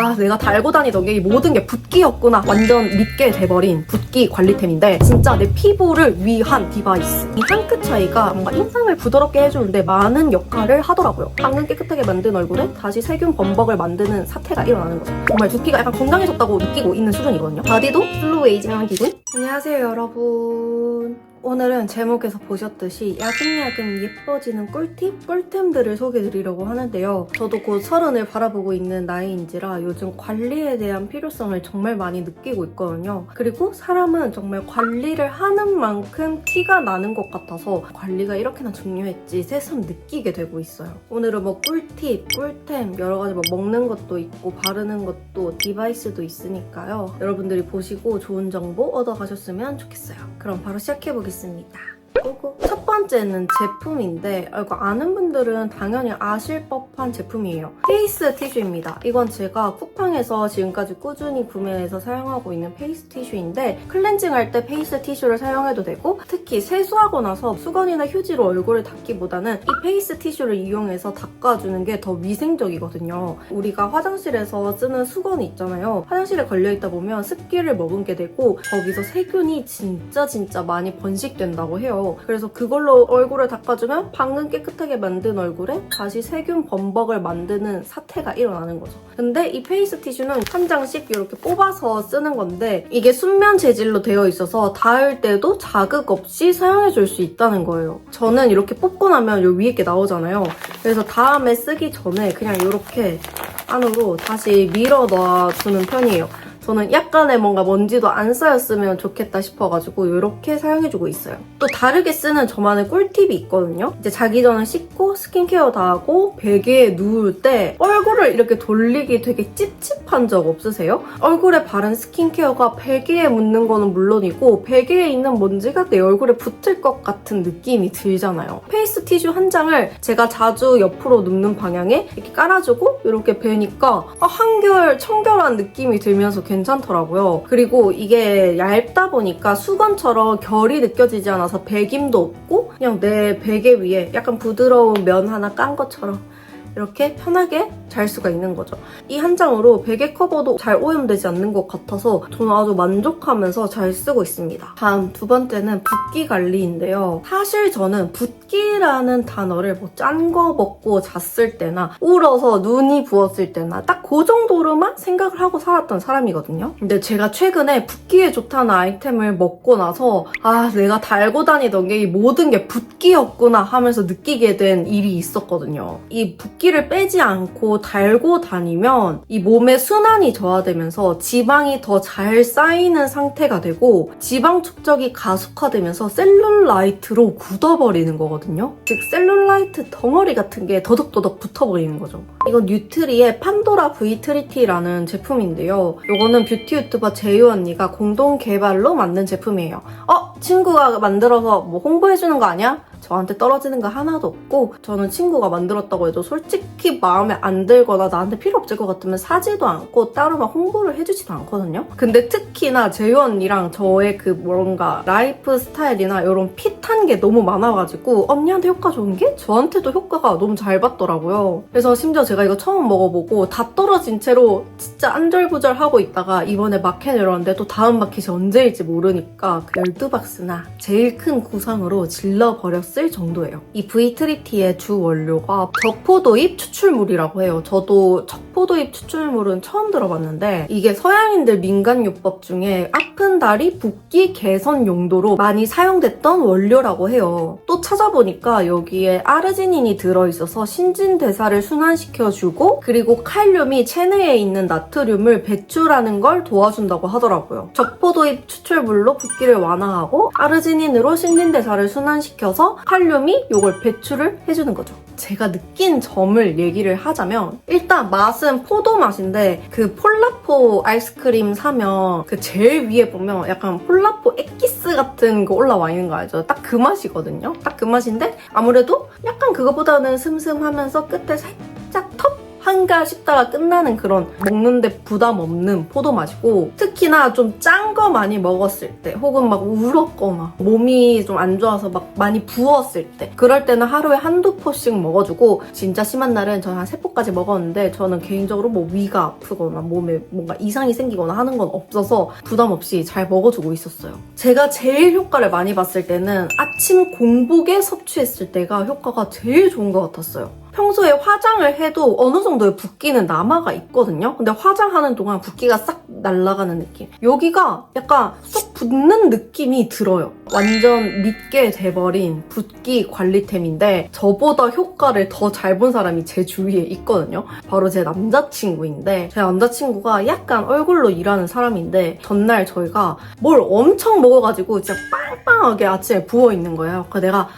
아 내가 달고 다니던 게 이 모든 게 붓기였구나. 완전 믿게 돼버린 붓기 관리템인데 진짜 내 피부를 위한 디바이스. 이 한 끗 차이가 뭔가 인상을 부드럽게 해주는데 많은 역할을 하더라고요. 방금 깨끗하게 만든 얼굴에 다시 세균 범벅을 만드는 사태가 일어나는 거죠. 정말 두피가 약간 건강해졌다고 느끼고 있는 수준이거든요. 바디도 슬로우 에이징하는 기분? 안녕하세요 여러분 오늘은 제목에서 보셨듯이 야금야금 예뻐지는 꿀팁? 꿀템들을 소개해드리려고 하는데요. 저도 곧 서른을 바라보고 있는 나이인지라 요즘 관리에 대한 필요성을 정말 많이 느끼고 있거든요. 그리고 사람은 정말 관리를 하는 만큼 티가 나는 것 같아서 관리가 이렇게나 중요했지 새삼 느끼게 되고 있어요. 오늘은 뭐 꿀팁, 꿀템 여러 가지 뭐 먹는 것도 있고 바르는 것도 디바이스도 있으니까요. 여러분들이 보시고 좋은 정보 얻어가셨으면 좋겠어요. 그럼 바로 시작해보겠습니다. 있습니다. 고고. 첫 번째는 제품인데 아, 이거 아는 분들은 당연히 아실 법한 제품이에요. 페이스 티슈입니다. 이건 제가 쿠팡에서 지금까지 꾸준히 구매해서 사용하고 있는 페이스 티슈인데 클렌징 할 때 페이스 티슈를 사용해도 되고 특히 세수하고 나서 수건이나 휴지로 얼굴을 닦기보다는 이 페이스 티슈를 이용해서 닦아주는 게 더 위생적이거든요. 우리가 화장실에서 쓰는 수건이 있잖아요. 화장실에 걸려있다 보면 습기를 머금게 되고 거기서 세균이 진짜 진짜 많이 번식된다고 해요. 그래서 그걸로 얼굴을 닦아주면 방금 깨끗하게 만든 얼굴에 다시 세균 범벅을 만드는 사태가 일어나는 거죠. 근데 이 페이스 티슈는 한 장씩 이렇게 뽑아서 쓰는 건데 이게 순면 재질로 되어 있어서 닿을 때도 자극 없이 사용해 줄 수 있다는 거예요. 저는 이렇게 뽑고 나면 요 위에 게 나오잖아요. 그래서 다음에 쓰기 전에 그냥 이렇게 안으로 다시 밀어 놔주는 편이에요. 저는 약간의 뭔가 먼지도 안 쌓였으면 좋겠다 싶어가지고 이렇게 사용해주고 있어요. 또 다르게 쓰는 저만의 꿀팁이 있거든요. 이제 자기 전에 씻고 스킨케어 다 하고 베개에 누울 때 얼굴을 이렇게 돌리기 되게 찝찝한 적 없으세요? 얼굴에 바른 스킨케어가 베개에 묻는 거는 물론이고 베개에 있는 먼지가 내 얼굴에 붙을 것 같은 느낌이 들잖아요. 페이스 티슈 한 장을 제가 자주 옆으로 눕는 방향에 이렇게 깔아주고 이렇게 베니까 아, 한결 청결한 느낌이 들면서 괜찮 더라고요. 그리고 이게 얇다 보니까 수건처럼 결이 느껴지지 않아서 배김도 없고 그냥 내 베개 위에 약간 부드러운 면 하나 깐 것처럼 이렇게 편하게 잘 수가 있는 거죠. 이 한 장으로 베개 커버도 잘 오염되지 않는 것 같아서 저는 아주 만족하면서 잘 쓰고 있습니다. 다음 두 번째는 붓기 관리인데요. 사실 저는 붓기라는 단어를 뭐 짠 거 먹고 잤을 때나 울어서 눈이 부었을 때나 딱 그 정도로만 생각을 하고 살았던 사람이거든요. 근데 제가 최근에 붓기에 좋다는 아이템을 먹고 나서 아 내가 달고 다니던 게이 모든 게 붓기였구나 하면서 느끼게 된 일이 있었거든요. 이 붓기를 빼지 않고 달고 다니면 이 몸의 순환이 저하되면서 지방이 더 잘 쌓이는 상태가 되고 지방 축적이 가속화되면서 셀룰라이트로 굳어버리는 거거든요. 즉 셀룰라이트 덩어리 같은 게 더덕더덕 붙어버리는 거죠. 이건 뉴트리의 판도라 V 트리티라는 제품인데요. 이거는 뷰티 유튜버 제유 언니가 공동 개발로 만든 제품이에요. 어? 친구가 만들어서 뭐 홍보해주는 거 아니야? 저한테 떨어지는 거 하나도 없고 저는 친구가 만들었다고 해도 솔직히 마음에 안 들거나 나한테 필요 없을 것 같으면 사지도 않고 따로 막 홍보를 해주지도 않거든요. 근데 특히나 언니랑 저의 그 뭔가 라이프 스타일이나 이런 핏한 게 너무 많아가지고 언니한테 효과 좋은 게 저한테도 효과가 너무 잘 받더라고요. 그래서 심지어 제가 이거 처음 먹어보고 다 떨어진 채로 진짜 안절부절 하고 있다가 이번에 마켓 열었는데 또 다음 마켓이 언제일지 모르니까 그 12박스나 제일 큰 구성으로 질러버렸 을 정도예요. 이 V 트리티의 주 원료가 적포도잎 추출물이라고 해요. 저도 적포도잎 추출물은 처음 들어봤는데 이게 서양인들 민간요법 중에 아픈 다리 붓기 개선 용도로 많이 사용됐던 원료라고 해요. 또 찾아보니까 여기에 아르지닌이 들어있어서 신진대사를 순환시켜주고 그리고 칼륨이 체내에 있는 나트륨을 배출하는 걸 도와준다고 하더라고요. 적포도잎 추출물로 붓기를 완화하고 아르지닌으로 신진대사를 순환시켜서 칼륨이 이걸 배출을 해주는 거죠. 제가 느낀 점을 얘기를 하자면 일단 맛은 포도 맛인데 그 폴라포 아이스크림 사면 그 제일 위에 보면 약간 폴라포 엑기스 같은 거 올라와 있는 거 알죠? 딱 그 맛이거든요. 딱 그 맛인데 아무래도 약간 그거보다는 슴슴하면서 끝에 살짝 텁 한가 싶다가 끝나는 그런 먹는데 부담 없는 포도 맛이고 특히나 좀 짠 거 많이 먹었을 때 혹은 막 울었거나 몸이 좀 안 좋아서 막 많이 부었을 때 그럴 때는 하루에 한두 포씩 먹어주고 진짜 심한 날은 저는 한 세 포까지 먹었는데 저는 개인적으로 뭐 위가 아프거나 몸에 뭔가 이상이 생기거나 하는 건 없어서 부담 없이 잘 먹어주고 있었어요. 제가 제일 효과를 많이 봤을 때는 아침 공복에 섭취했을 때가 효과가 제일 좋은 것 같았어요. 평소에 화장을 해도 어느 정도의 붓기는 남아가 있거든요. 근데 화장하는 동안 붓기가 싹 날아가는 느낌. 여기가 약간 쏙 붙는 느낌이 들어요. 완전 믿게 돼버린 붓기 관리템인데 저보다 효과를 더 잘 본 사람이 제 주위에 있거든요. 바로 제 남자친구인데 제 남자친구가 약간 얼굴로 일하는 사람인데 전날 저희가 뭘 엄청 먹어가지고 진짜 빵빵하게 아침에 부어있는 거예요. 그래서 내가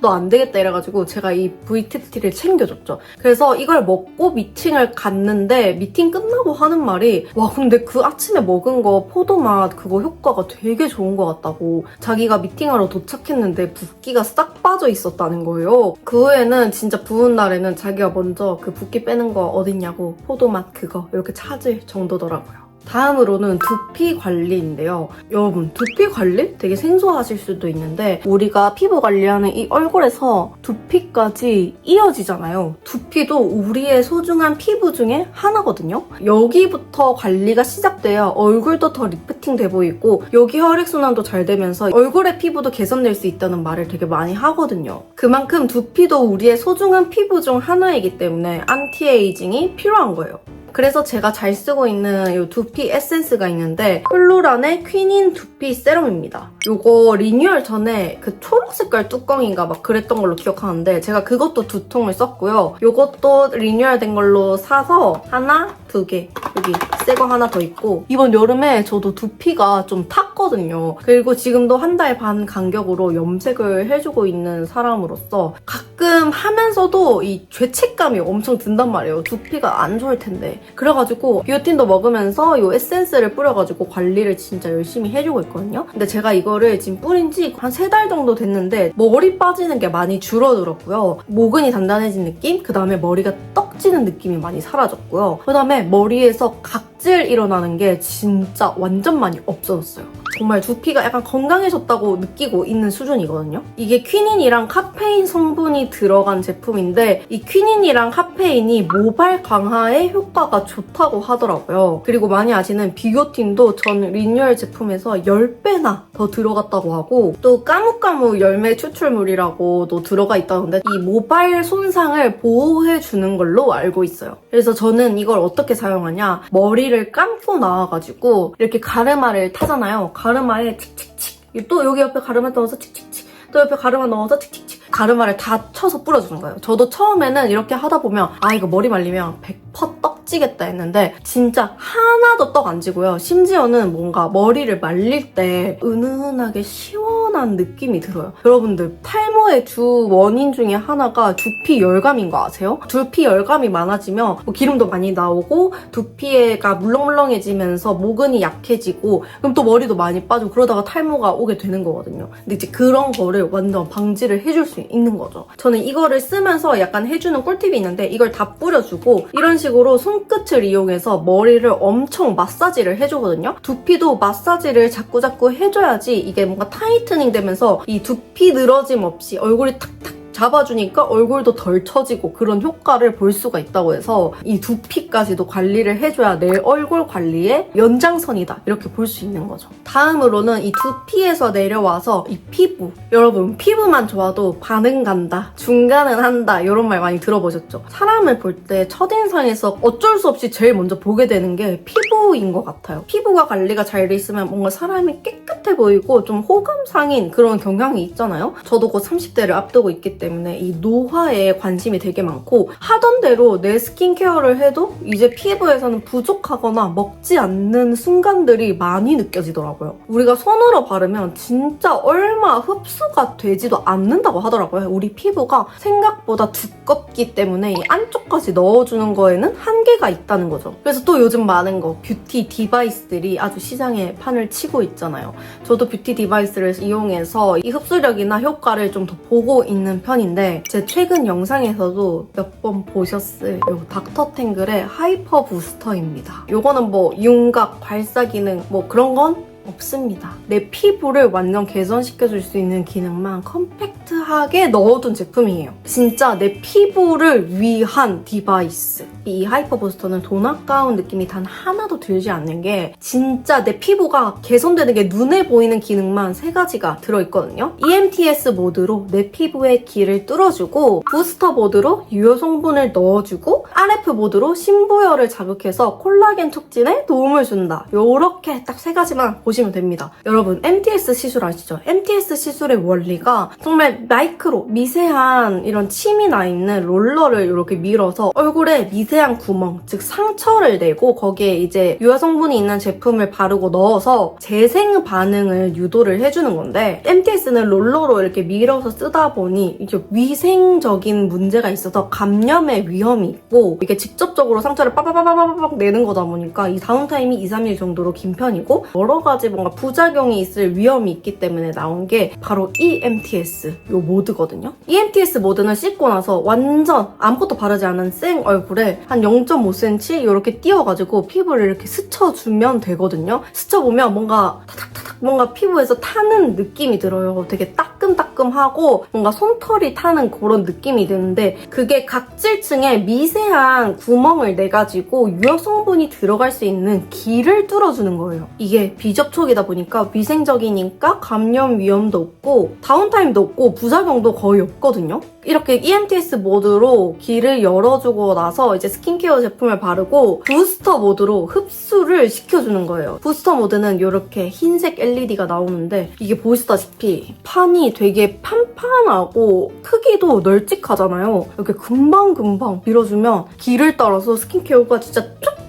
너 안 되겠다 이래가지고 제가 이 VTT를 챙겨 줬죠. 그래서 이걸 먹고 미팅을 갔는데 미팅 끝나고 하는 말이 와 근데 그 아침에 먹은 거 포도맛 그거 효과가 되게 좋은 것 같다고 자기가 미팅하러 도착했는데 붓기가 싹 빠져 있었다는 거예요. 그 후에는 진짜 부은 날에는 자기가 먼저 그 붓기 빼는 거 어딨냐고 포도맛 그거 이렇게 찾을 정도더라고요. 다음으로는 두피 관리인데요. 여러분, 두피 관리? 되게 생소하실 수도 있는데, 우리가 피부 관리하는 이 얼굴에서 두피까지 이어지잖아요. 두피도 우리의 소중한 피부 중에 하나거든요. 여기부터 관리가 시작돼야 얼굴도 더 리프팅 돼 보이고, 여기 혈액순환도 잘 되면서 얼굴의 피부도 개선될 수 있다는 말을 되게 많이 하거든요. 그만큼 두피도 우리의 소중한 피부 중 하나이기 때문에 안티에이징이 필요한 거예요. 그래서 제가 잘 쓰고 있는 이 두피 에센스가 있는데 플로란의 퀸인 두피 세럼입니다. 이거 리뉴얼 전에 그 초록 색깔 뚜껑인가 막 그랬던 걸로 기억하는데 제가 그것도 두 통을 썼고요. 이것도 리뉴얼 된 걸로 사서 하나, 두 개. 여기 새 거 하나 더 있고 이번 여름에 저도 두피가 좀 탔거든요. 그리고 지금도 한 달 반 간격으로 염색을 해주고 있는 사람으로서 가끔 하면서도 이 죄책감이 엄청 든단 말이에요. 두피가 안 좋을 텐데. 그래가지고 비오틴도 먹으면서 이 에센스를 뿌려가지고 관리를 진짜 열심히 해주고 있거든요. 근데 제가 이거를 지금 뿌린 지 한 세 달 정도 됐는데 머리 빠지는 게 많이 줄어들었고요. 모근이 단단해진 느낌? 그 다음에 머리가 떡 지는 느낌이 많이 사라졌고요. 그 다음에 머리에서 각질 일어나는 게 진짜 완전 많이 없어졌어요. 정말 두피가 약간 건강해졌다고 느끼고 있는 수준이거든요. 이게 퀴닌이랑 카페인 성분이 들어간 제품인데 이 퀴닌이랑 카페인이 모발 강화에 효과가 좋다고 하더라고요. 그리고 많이 아시는 비오틴도 전 리뉴얼 제품에서 10배나 더 들어갔다고 하고 또 까무까무 열매 추출물이라고도 들어가 있다는데 이 모발 손상을 보호해주는 걸로 알고 있어요. 그래서 저는 이걸 어떻게 사용하냐 머리를 감고 나와가지고 이렇게 가르마를 타잖아요. 가르마에 칙칙칙 또 여기 옆에 가르마 넣어서 칙칙칙 또 옆에 가르마 넣어서 칙칙칙 가르마를 다 쳐서 뿌려주는 거예요. 저도 처음에는 이렇게 하다 보면 아 이거 머리 말리면 100% 떡지겠다 했는데 진짜 하나도 떡 안 지고요. 심지어는 뭔가 머리를 말릴 때 은은하게 시원 한 느낌이 들어요. 여러분들 탈모의 주 원인 중에 하나가 두피 열감인 거 아세요? 두피 열감이 많아지면 뭐 기름도 많이 나오고 두피가 물렁물렁해지면서 모근이 약해지고 그럼 또 머리도 많이 빠지고 그러다가 탈모가 오게 되는 거거든요. 근데 이제 그런 거를 완전 방지를 해줄 수 있는 거죠. 저는 이거를 쓰면서 약간 해주는 꿀팁이 있는데 이걸 다 뿌려주고 이런 식으로 손끝을 이용해서 머리를 엄청 마사지를 해주거든요. 두피도 마사지를 자꾸자꾸 해줘야지 이게 뭔가 타이트닝 되면서 이 두피 늘어짐 없이 얼굴이 탁탁 잡아주니까 얼굴도 덜 처지고 그런 효과를 볼 수가 있다고 해서 이 두피까지도 관리를 해줘야 내 얼굴 관리의 연장선이다 이렇게 볼 수 있는 거죠. 다음으로는 이 두피에서 내려와서 이 피부 여러분 피부만 좋아도 반응 간다 중간은 한다 이런 말 많이 들어보셨죠? 사람을 볼 때 첫인상에서 어쩔 수 없이 제일 먼저 보게 되는 게 피부인 것 같아요. 피부가 관리가 잘 돼 있으면 뭔가 사람이 깨끗해 보이고 좀 호감상인 그런 경향이 있잖아요. 저도 곧 30대를 앞두고 있기 때문에 이 노화에 관심이 되게 많고 하던 대로 내 스킨케어를 해도 이제 피부에서는 부족하거나 먹지 않는 순간들이 많이 느껴지더라고요. 우리가 손으로 바르면 진짜 얼마 흡수가 되지도 않는다고 하더라고요. 우리 피부가 생각보다 두껍기 때문에 이 안쪽까지 넣어주는 거에는 한계가 있다는 거죠. 그래서 또 요즘 많은 거 뷰티 디바이스들이 아주 시장에 판을 치고 있잖아요. 저도 뷰티 디바이스를 이용해서 이 흡수력이나 효과를 좀 더 보고 있는 편 인데 제 최근 영상에서도 몇 번 보셨을 요 닥터탱글의 하이퍼 부스터입니다. 요거는 뭐 윤곽, 발사 기능 뭐 그런 건 없습니다. 내 피부를 완전 개선시켜줄 수 있는 기능만 컴팩트하게 넣어둔 제품이에요. 진짜 내 피부를 위한 디바이스. 이 하이퍼 부스터는 돈 아까운 느낌이 단 하나도 들지 않는 게 진짜 내 피부가 개선되는 게 눈에 보이는 기능만 세 가지가 들어있거든요. EMTS 모드로 내 피부의 길을 뚫어주고 부스터 모드로 유효 성분을 넣어주고 RF 모드로 신부열을 자극해서 콜라겐 촉진에 도움을 준다. 요렇게 딱 세 가지만 보시면 됩니다. 여러분 MTS 시술 아시죠? MTS 시술의 원리가 정말 마이크로 미세한 이런 침이 나 있는 롤러를 이렇게 밀어서 얼굴에 미세 한 구멍, 즉 상처를 내고 거기에 이제 유화 성분이 있는 제품을 바르고 넣어서 재생 반응을 유도를 해주는 건데 MTS는 롤러로 이렇게 밀어서 쓰다 보니 이게 위생적인 문제가 있어서 감염의 위험이 있고 이게 직접적으로 상처를 빠바바바바박 내는 거다 보니까 이 다운타임이 2, 3일 정도로 긴 편이고 여러 가지 뭔가 부작용이 있을 위험이 있기 때문에 나온 게 바로 EMTS 요 모드거든요. EMTS 모드는 씻고 나서 완전 아무것도 바르지 않은 생 얼굴에 한 0.5cm 이렇게 띄워가지고 피부를 이렇게 스쳐주면 되거든요. 스쳐보면 뭔가 타닥타닥 뭔가 피부에서 타는 느낌이 들어요. 되게 따끔따끔하고 뭔가 솜털이 타는 그런 느낌이 드는데 그게 각질층에 미세한 구멍을 내가지고 유효 성분이 들어갈 수 있는 길을 뚫어주는 거예요. 이게 비접촉이다 보니까 위생적이니까 감염 위험도 없고 다운타임도 없고 부작용도 거의 없거든요. 이렇게 EMTS 모드로 길을 열어주고 나서 이제 스킨케어 제품을 바르고 부스터 모드로 흡수를 시켜주는 거예요. 부스터 모드는 이렇게 흰색 LED가 나오는데 이게 보시다시피 판이 되게 판판하고 크기도 널찍하잖아요. 이렇게 금방금방 밀어주면 길을 따라서 스킨케어가 진짜 쫙쫙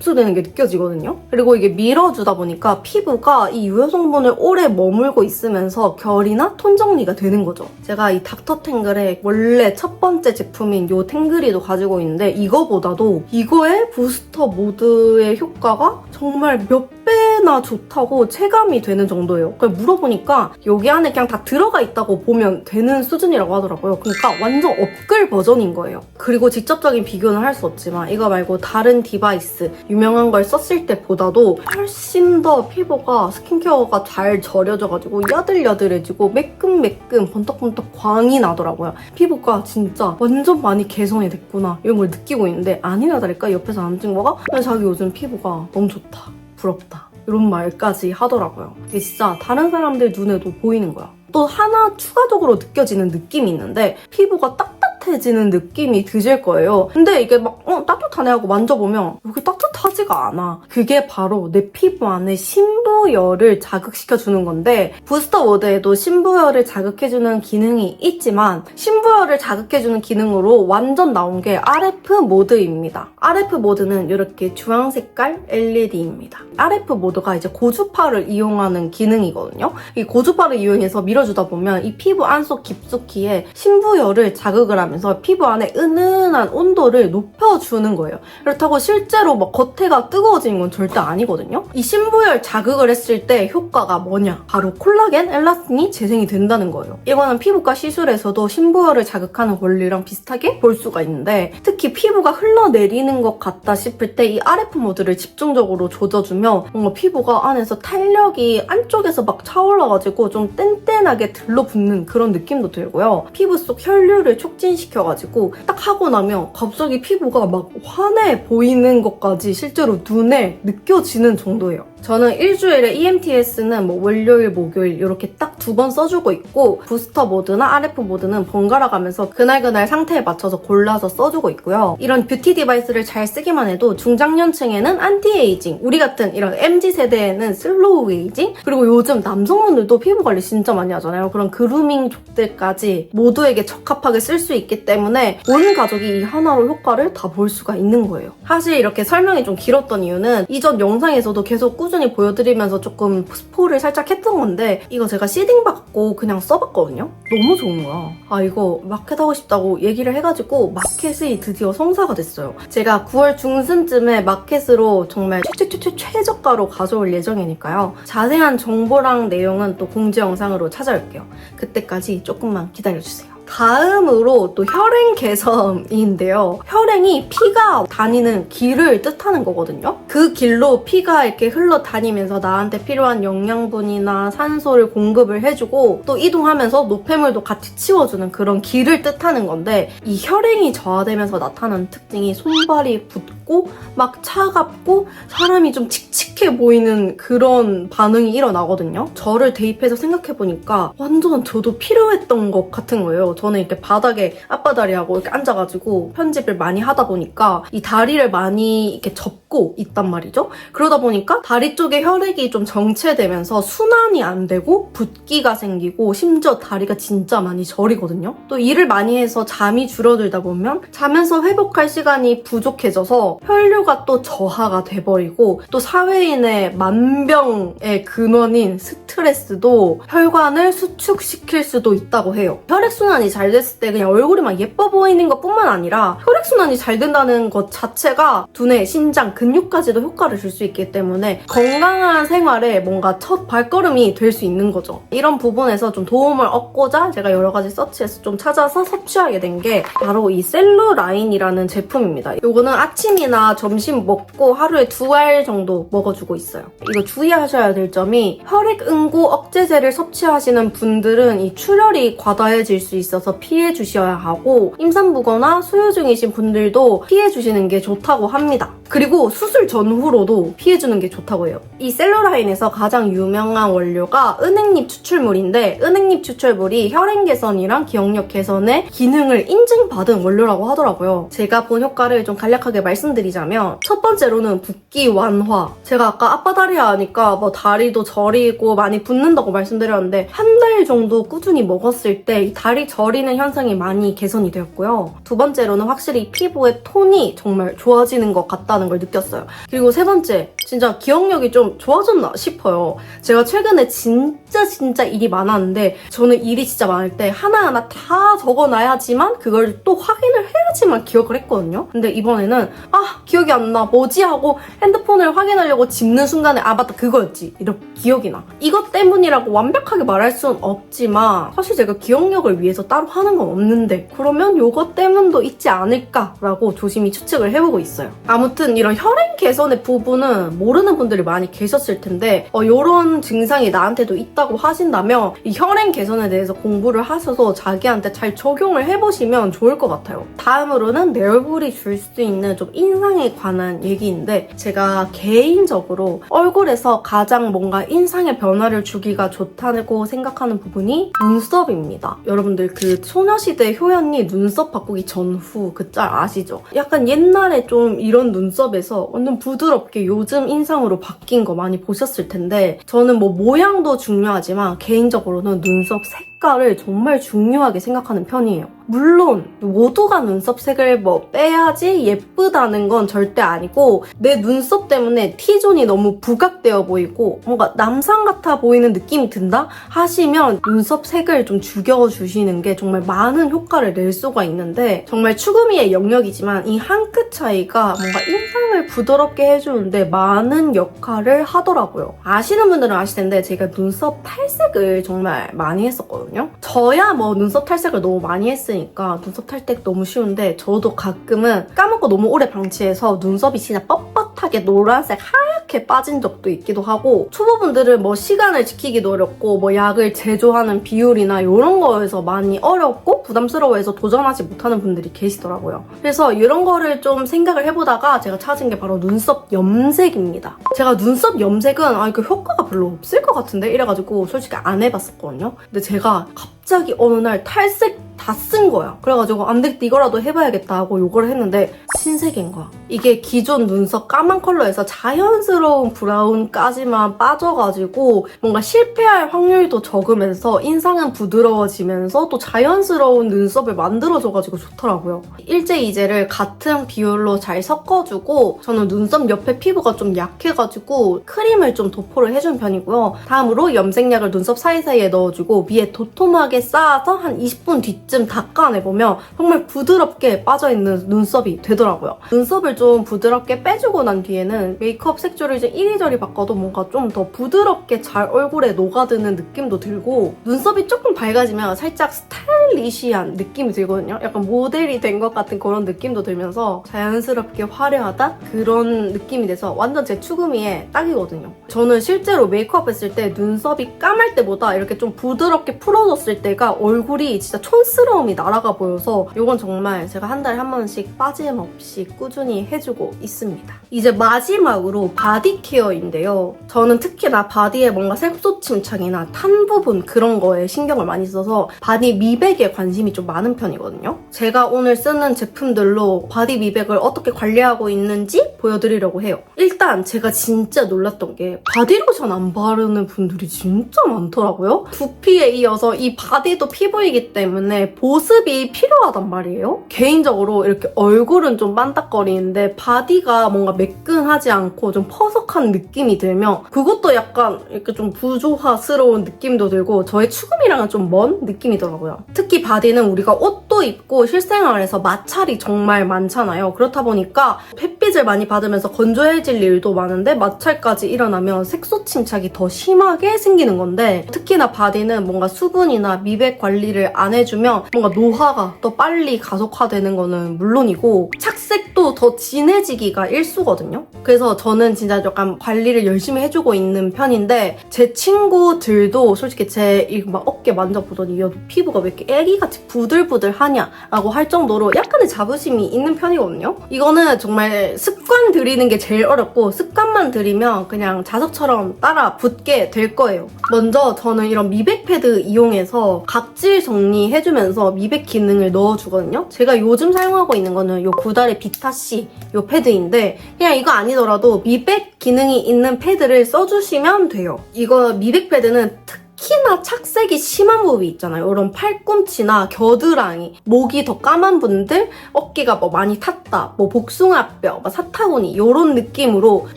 흡수되는 게 느껴지거든요. 그리고 이게 밀어주다 보니까 피부가 이 유효 성분을 오래 머물고 있으면서 결이나 톤 정리가 되는 거죠. 제가 이 닥터 탱글의 원래 첫 번째 제품인 요 탱글이도 가지고 있는데 이거보다도 이거의 부스터 모드의 효과가 정말 몇 배나 좋다고 체감이 되는 정도예요. 그래서 물어보니까 여기 안에 그냥 다 들어가 있다고 보면 되는 수준이라고 하더라고요. 그러니까 완전 업글 버전인 거예요. 그리고 직접적인 비교는 할 수 없지만 이거 말고 다른 디바이스 유명한 걸 썼을 때보다도 훨씬 더 피부가 스킨케어가 잘 절여져가지고 야들야들해지고 매끈매끈 번떡번떡 광이 나더라고요. 피부가 진짜 완전 많이 개선이 됐구나 이런 걸 느끼고 있는데 아니나 다를까 옆에서 아는 친구가 야, 자기 요즘 피부가 너무 좋다 부럽다 이런 말까지 하더라고요. 이게 진짜 다른 사람들 눈에도 보이는 거야. 또 하나 추가적으로 느껴지는 느낌이 있는데 피부가 따뜻해지는 느낌이 드실 거예요. 근데 이게 막 어, 따뜻하네 하고 만져보면 여기 따뜻하지가 않아. 그게 바로 내 피부 안에 신부열을 자극시켜주는 건데 부스터 모드에도 신부열을 자극해주는 기능이 있지만 신부열을 자극해주는 기능으로 완전 나온 게 RF 모드입니다. RF 모드는 이렇게 주황 색깔 LED입니다. RF 모드가 이제 고주파를 이용하는 기능이거든요. 이 고주파를 이용해서 밀어주다 보면 이 피부 안속 깊숙이에 신부열을 자극을 하면 서 피부 안에 은은한 온도를 높여주는 거예요. 그렇다고 실제로 막 겉에가 뜨거워지는 건 절대 아니거든요. 이 신부열 자극을 했을 때 효과가 뭐냐? 바로 콜라겐, 엘라스틴이 재생이 된다는 거예요. 이거는 피부과 시술에서도 신부열을 자극하는 원리랑 비슷하게 볼 수가 있는데 특히 피부가 흘러내리는 것 같다 싶을 때 이 RF 모드를 집중적으로 조져주면 뭔가 피부가 안에서 탄력이 안쪽에서 막 차올라가지고 좀 뗀뗀하게 들러붙는 그런 느낌도 들고요. 피부 속 혈류를 촉진 시켜가지고 딱 하고 나면 갑자기 피부가 막 환해 보이는 것까지 실제로 눈에 느껴지는 정도예요. 저는 일주일에 EMTS는 뭐 월요일, 목요일 이렇게 딱 두 번 써주고 있고 부스터 모드나 RF 모드는 번갈아 가면서 그날그날 상태에 맞춰서 골라서 써주고 있고요. 이런 뷰티 디바이스를 잘 쓰기만 해도 중장년층에는 안티에이징, 우리 같은 이런 MZ 세대에는 슬로우 에이징, 그리고 요즘 남성분들도 피부 관리 진짜 많이 하잖아요. 그런 그루밍 족들까지 모두에게 적합하게 쓸 수 있기 때문에 온 가족이 이 하나로 효과를 다 볼 수가 있는 거예요. 사실 이렇게 설명이 좀 길었던 이유는 이전 영상에서도 계속 꾸준히 꾸준히 보여드리면서 조금 스포를 살짝 했던 건데 이거 제가 시딩 받고 그냥 써봤거든요? 너무 좋은 거야. 아 이거 마켓 하고 싶다고 얘기를 해가지고 마켓이 드디어 성사가 됐어요. 제가 9월 중순쯤에 마켓으로 정말 최최최최 최저가로 가져올 예정이니까요. 자세한 정보랑 내용은 또 공지 영상으로 찾아올게요. 그때까지 조금만 기다려주세요. 다음으로 또 혈행 개선인데요. 혈행이 피가 다니는 길을 뜻하는 거거든요. 그 길로 피가 이렇게 흘러 다니면서 나한테 필요한 영양분이나 산소를 공급을 해주고 또 이동하면서 노폐물도 같이 치워주는 그런 길을 뜻하는 건데 이 혈행이 저하되면서 나타나는 특징이 손발이 붓고 막 차갑고 사람이 좀 칙칙해 보이는 그런 반응이 일어나거든요. 저를 대입해서 생각해보니까 완전 저도 필요했던 것 같은 거예요. 저는 이렇게 바닥에 앞바다리하고 이렇게 앉아가지고 편집을 많이 하다 보니까 이 다리를 많이 이렇게 접고 있단 말이죠. 그러다 보니까 다리 쪽에 혈액이 좀 정체되면서 순환이 안 되고 붓기가 생기고 심지어 다리가 진짜 많이 저리거든요. 또 일을 많이 해서 잠이 줄어들다 보면 자면서 회복할 시간이 부족해져서 혈류가 또 저하가 돼버리고 또 사회인의 만병의 근원인 스트레스도 혈관을 수축시킬 수도 있다고 해요. 혈액순환이 잘 됐을 때 그냥 얼굴이 막 예뻐 보이는 것 뿐만 아니라 혈액순환이 잘 된다는 것 자체가 두뇌, 심장, 근육까지도 효과를 줄 수 있기 때문에 건강한 생활에 뭔가 첫 발걸음이 될 수 있는 거죠. 이런 부분에서 좀 도움을 얻고자 제가 여러 가지 서치해서 좀 찾아서 섭취하게 된 게 바로 이 셀루라인이라는 제품입니다. 이거는 아침이나 점심 먹고 하루에 두 알 정도 먹어주고 있어요. 이거 주의하셔야 될 점이 혈액 응고 억제제를 섭취하시는 분들은 이 출혈이 과다해질 수 있어 서 피해 주셔야 하고 임산부거나 수유 중이신 분들도 피해 주시는 게 좋다고 합니다. 그리고 수술 전후로도 피해주는 게 좋다고 해요. 이 셀러라인에서 가장 유명한 원료가 은행잎 추출물인데 은행잎 추출물이 혈행 개선이랑 기억력 개선의 기능을 인증받은 원료라고 하더라고요. 제가 본 효과를 좀 간략하게 말씀드리자면 첫 번째로는 붓기 완화. 제가 아까 앞바다리아 하니까 뭐 다리도 저리고 많이 붓는다고 말씀드렸는데 한 달 정도 꾸준히 먹었을 때 이 다리 저리는 현상이 많이 개선이 되었고요. 두 번째로는 확실히 피부의 톤이 정말 좋아지는 것 같다 는 걸 느꼈어요. 그리고 세 번째, 진짜 기억력이 좀 좋아졌나 싶어요. 제가 최근에 진짜 진짜 일이 많았는데 저는 일이 진짜 많을 때 하나하나 다 적어놔야지만 그걸 또 확인을 해야지만 기억을 했거든요. 근데 이번에는 아 기억이 안 나 뭐지 하고 핸드폰을 확인하려고 짚는 순간에 아 맞다 그거였지 이렇게 기억이 나. 이것 때문이라고 완벽하게 말할 수는 없지만 사실 제가 기억력을 위해서 따로 하는 건 없는데 그러면 요것 때문도 있지 않을까라고 조심히 추측을 해보고 있어요. 아무튼 이런 혈행 개선의 부분은 모르는 분들이 많이 계셨을 텐데 어, 이런 증상이 나한테도 있다고 하신다면 이 혈행 개선에 대해서 공부를 하셔서 자기한테 잘 적용을 해보시면 좋을 것 같아요. 다음으로는 내 얼굴이 줄 수 있는 좀 인상에 관한 얘기인데 제가 개인적으로 얼굴에서 가장 뭔가 인상의 변화를 주기가 좋다고 생각하는 부분이 눈썹입니다. 여러분들 그 소녀시대 효연이 눈썹 바꾸기 전후 그 짤 아시죠? 약간 옛날에 좀 이런 눈썹 에서 완전 부드럽게 요즘 인상으로 바뀐 거 많이 보셨을 텐데 저는 뭐 모양도 중요하지만 개인적으로는 눈썹 색깔을 정말 중요하게 생각하는 편이에요. 물론 모두가 눈썹 색을 뭐 빼야지 예쁘다는 건 절대 아니고 내 눈썹 때문에 T존이 너무 부각되어 보이고 뭔가 남상 같아 보이는 느낌이 든다 하시면 눈썹 색을 좀 죽여주시는 게 정말 많은 효과를 낼 수가 있는데 정말 추구미의 영역이지만 이 한 끗 차이가 뭔가 인 상을 부드럽게 해주는데 많은 역할을 하더라고요. 아시는 분들은 아실 텐데 제가 눈썹 탈색을 정말 많이 했었거든요. 저야 뭐 눈썹 탈색을 너무 많이 했으니까 눈썹 탈색 너무 쉬운데 저도 가끔은 까먹고 너무 오래 방치해서 눈썹이 진짜 뻣뻣하게 노란색 하 얗게 빠진 적도 있기도 하고 초보분들은 뭐 시간을 지키기도 어렵고 뭐 약을 제조하는 비율이나 이런 거에서 많이 어렵고 부담스러워해서 도전하지 못하는 분들이 계시더라고요. 그래서 이런 거를 좀 생각을 해보다가 제가 찾은 게 바로 눈썹 염색입니다. 제가 눈썹 염색은 아 이거 효과가 별로 없을 것 같은데 이래가지고 솔직히 안 해봤었거든요. 근데 제가 갑자기 어느 날 탈색 다 쓴 거야. 그래가지고 안 되겠다 이거라도 해봐야겠다 하고 이걸 했는데 신세계인 거야. 이게 기존 눈썹 까만 컬러에서 자연스러운 브라운까지만 빠져가지고 뭔가 실패할 확률도 적으면서 인상은 부드러워지면서 또 자연스러운 눈썹을 만들어줘가지고 좋더라고요. 일제 이제를 같은 비율로 잘 섞어주고 저는 눈썹 옆에 피부가 좀 약해가지고 해가지고 크림을 좀 도포를 해준 편이고요. 다음으로 염색약을 눈썹 사이사이에 넣어주고 위에 도톰하게 쌓아서 한 20분 뒤쯤 닦아내보면 정말 부드럽게 빠져있는 눈썹이 되더라고요. 눈썹을 좀 부드럽게 빼주고 난 뒤에는 메이크업 색조를 이제 이리저리 바꿔도 뭔가 좀 더 부드럽게 잘 얼굴에 녹아드는 느낌도 들고 눈썹이 조금 밝아지면 살짝 스타일리시한 느낌이 들거든요. 약간 모델이 된 것 같은 그런 느낌도 들면서 자연스럽게 화려하다? 그런 느낌이 돼서 완전 제 추구미에 딱이거든요. 저는 실제로 메이크업 했을 때 눈썹이 까말 때보다 이렇게 좀 부드럽게 풀어졌을 때가 얼굴이 진짜 촌스 러움이 날아가 보여서 이건 정말 제가 한 달에 한 번씩 빠짐없이 꾸준히 해주고 있습니다. 이제 마지막으로 바디 케어인데요. 저는 특히나 바디에 뭔가 색소 침착이나 탄 부분 그런 거에 신경을 많이 써서 바디 미백에 관심이 좀 많은 편이거든요. 제가 오늘 쓰는 제품들로 바디 미백을 어떻게 관리하고 있는지 보여드리려고 해요. 일단 제가 진짜 놀랐던 게 바디로션 안 바르는 분들이 진짜 많더라고요. 두피에 이어서 이 바디도 피부이기 때문에 보습이 필요하단 말이에요. 개인적으로 이렇게 얼굴은 좀 반딱거리는데 바디가 뭔가 매끈하지 않고 좀 퍼석한 느낌이 들면 그것도 약간 이렇게 좀 부조화스러운 느낌도 들고 저의 추금이랑은 좀 먼 느낌이더라고요. 특히 바디는 우리가 옷도 입고 실생활에서 마찰이 정말 많잖아요. 그렇다 보니까 햇빛을 많이 받으면서 건조해질 일도 많은데 마찰까지 일어나면 색소 침착이 더 심하게 생기는 건데 특히나 바디는 뭔가 수분이나 미백 관리를 안 해주면 뭔가 노화가 더 빨리 가속화되는 거는 물론이고 착색도 더 진해지기가 일수거든요. 그래서 저는 진짜 약간 관리를 열심히 해주고 있는 편인데 제 친구들도 솔직히 제이막 어깨 만져보더니 야, 너 피부가 왜 이렇게 애기같이 부들부들하냐라고 할 정도로 약간의 자부심이 있는 편이거든요. 이거는 정말 습관 들이는 게 제일 어렵고 습관만 들이면 그냥 자석처럼 따라 붙게 될 거예요. 먼저 저는 이런 미백 패드 이용해서 각질 정리해주면 서 미백 기능을 넣어주거든요. 제가 요즘 사용하고 있는 거는 요 구달의 비타C 요 패드인데 그냥 이거 아니더라도 미백 기능이 있는 패드를 써주시면 돼요. 이거 미백 패드는 특 히나 착색이 심한 부위 있잖아요. 이런 팔꿈치나 겨드랑이, 목이 더 까만 분들, 어깨가 뭐 많이 탔다, 뭐 복숭아뼈, 뭐 사타구니 이런 느낌으로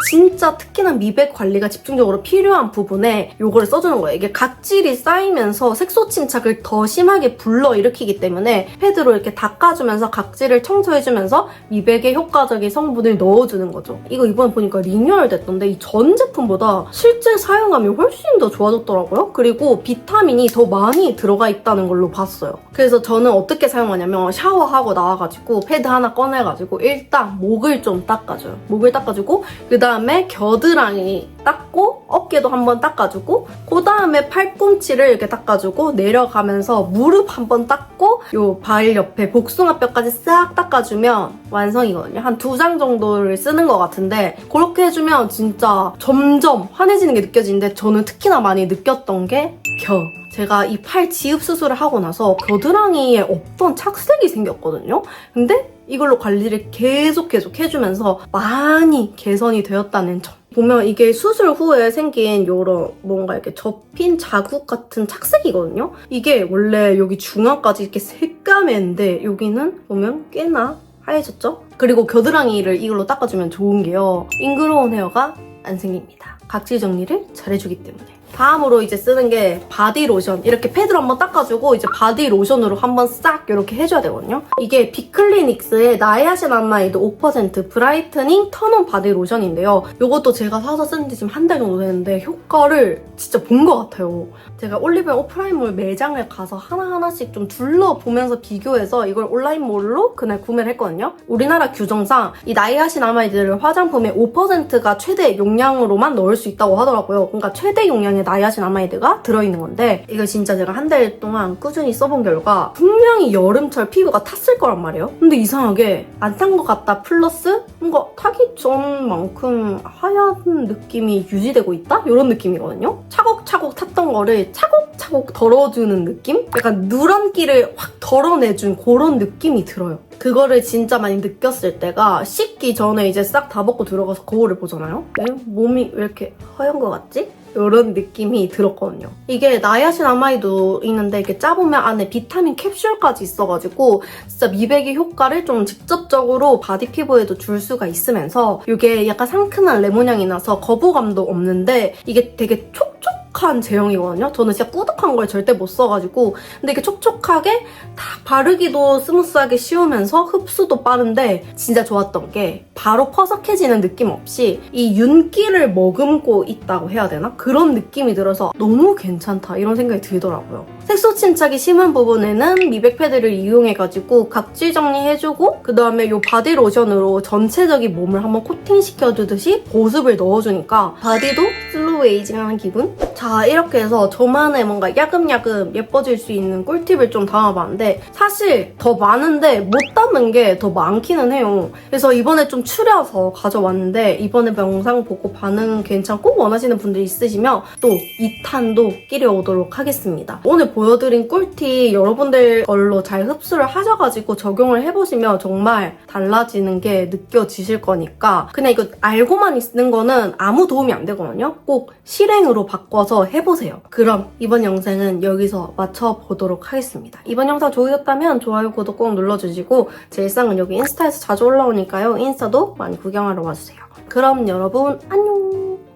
진짜 특히나 미백 관리가 집중적으로 필요한 부분에 이거를 써주는 거예요. 이게 각질이 쌓이면서 색소 침착을 더 심하게 불러일으키기 때문에 패드로 이렇게 닦아주면서 각질을 청소해주면서 미백에 효과적인 성분을 넣어주는 거죠. 이거 이번에 보니까 리뉴얼 됐던데 이 전 제품보다 실제 사용감이 훨씬 더 좋아졌더라고요. 그리고 비타민이 더 많이 들어가 있다는 걸로 봤어요. 그래서 저는 어떻게 사용하냐면 샤워하고 나와가지고 패드 하나 꺼내가지고 일단 목을 좀 닦아줘요. 목을 닦아주고 그 다음에 겨드랑이 닦고 어깨도 한번 닦아주고 그 다음에 팔꿈치를 이렇게 닦아주고 내려가면서 무릎 한번 닦고 요 발 옆에 복숭아뼈까지 싹 닦아주면 완성이거든요. 한 두 장 정도를 쓰는 것 같은데 그렇게 해주면 진짜 점점 환해지는 게 느껴지는데 저는 특히나 많이 느꼈던 게 겨. 제가 이 팔 지읍 수술을 하고 나서 겨드랑이에 없던 착색이 생겼거든요. 근데 이걸로 관리를 계속 계속 해주면서 많이 개선이 되었다는 점. 보면 이게 수술 후에 생긴 요런 뭔가 이렇게 접힌 자국 같은 착색이거든요. 이게 원래 여기 중앙까지 이렇게 새까맨데 여기는 보면 꽤나 하얘졌죠? 그리고 겨드랑이를 이걸로 닦아주면 좋은 게요. 잉그로운 헤어가 안 생깁니다. 각질 정리를 잘해주기 때문에. 다음으로 이제 쓰는 게 바디 로션. 이렇게 패드로 한번 닦아주고 이제 바디 로션으로 한번 싹 이렇게 해줘야 되거든요. 이게 비클리닉스의 나이아신아마이드 5% 브라이트닝 턴온 바디 로션인데요. 이것도 제가 사서 쓴 지 지금 한 달 정도 됐는데 효과를 진짜 본 것 같아요. 제가 올리브영 오프라인몰 매장을 가서 하나하나씩 좀 둘러보면서 비교해서 이걸 온라인몰로 그날 구매를 했거든요. 우리나라 규정상 이 나이아신 아마이드를 화장품의 5%가 최대 용량으로만 넣을 수 있다고 하더라고요. 그러니까 최대 용량의 나이아신 아마이드가 들어있는 건데 이거 진짜 제가 한 달 동안 꾸준히 써본 결과 분명히 여름철 피부가 탔을 거란 말이에요. 근데 이상하게 안 탄 것 같다 플러스 뭔가 타기 전만큼 하얀 느낌이 유지되고 있다? 이런 느낌이거든요. 차곡차곡 탔던 거를 차곡차곡 덜어주는 느낌? 약간 누런기를 확 덜어내준 그런 느낌이 들어요. 그거를 진짜 많이 느꼈을 때가 씻기 전에 이제 싹 다 벗고 들어가서 거울을 보잖아요? 왜? 몸이 왜 이렇게 허연 것 같지? 이런 느낌이 들었거든요. 이게 나야신 아마이도 있는데 이렇게 짜보면 안에 비타민 캡슐까지 있어가지고 진짜 미백의 효과를 좀 직접적으로 바디 피부에도 줄 수가 있으면서 이게 약간 상큼한 레몬향이 나서 거부감도 없는데 이게 되게 촉촉 한 제형이거든요. 저는 진짜 꾸덕한 걸 절대 못 써가지고 근데 이게 촉촉하게 딱 바르기도 스무스하게 씌우면서 흡수도 빠른데 진짜 좋았던 게 바로 퍼석해지는 느낌 없이 이 윤기를 머금고 있다고 해야 되나? 그런 느낌이 들어서 너무 괜찮다 이런 생각이 들더라고요. 색소 침착이 심한 부분에는 미백 패드를 이용해가지고 각질 정리해주고 그 다음에 이 바디 로션으로 전체적인 몸을 한번 코팅시켜주듯이 보습을 넣어주니까 바디도 슬로우 에이징하는 기분? 자 이렇게 해서 저만의 뭔가 야금야금 예뻐질 수 있는 꿀팁을 좀 담아봤는데 사실 더 많은데 못 담은 게 더 많기는 해요. 그래서 이번에 좀 추려서 가져왔는데 이번에 영상 보고 반응 괜찮고 원하시는 분들 있으시면 또 2탄도 끼려오도록 하겠습니다. 오늘 보여드린 꿀팁 여러분들 걸로 잘 흡수를 하셔가지고 적용을 해보시면 정말 달라지는 게 느껴지실 거니까 그냥 이거 알고만 있는 거는 아무 도움이 안 되거든요. 꼭 실행으로 바꿔 서 해보세요. 그럼 이번 영상은 여기서 마쳐보도록 하겠습니다. 이번 영상 좋으셨다면 좋아요, 구독 꼭 눌러주시고 제 일상은 여기 인스타에서 자주 올라오니까요. 인스타도 많이 구경하러 와주세요. 그럼 여러분 안녕!